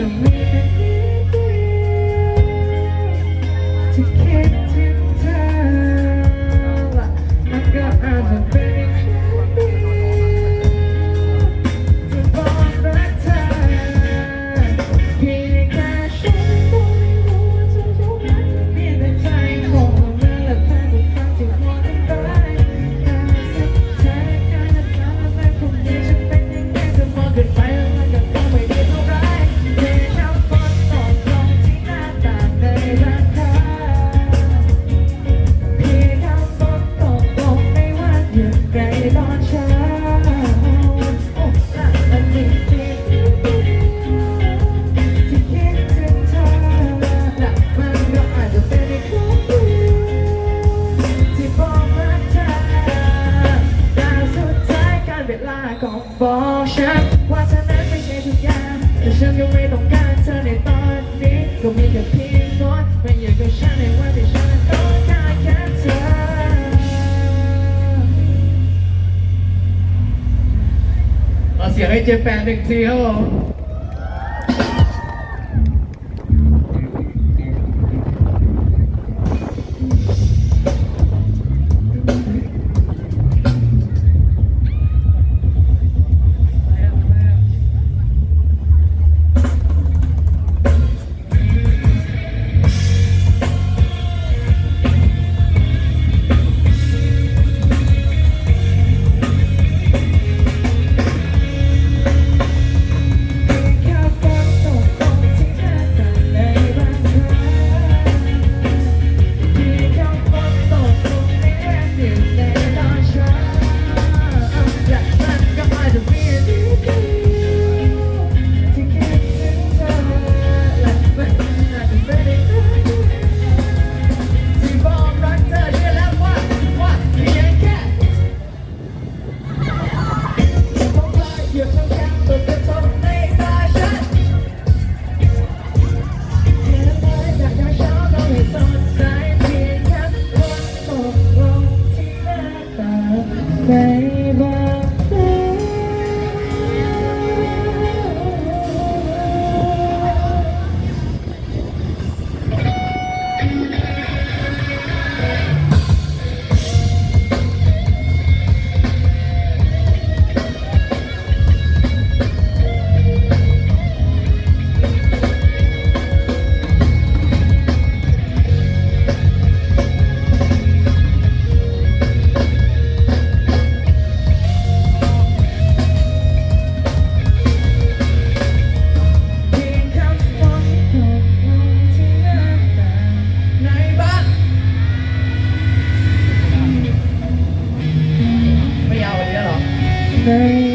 to make it easy to แต่ฉันก็ไม่ต้องการเธอในตอนนี้ก็มีแค่พี่งน้อยไม่อยากกับฉันในวันที่ฉันต้องการแค่เธอขอเสียงให้เจแปนหนึ่งทีครับผม name.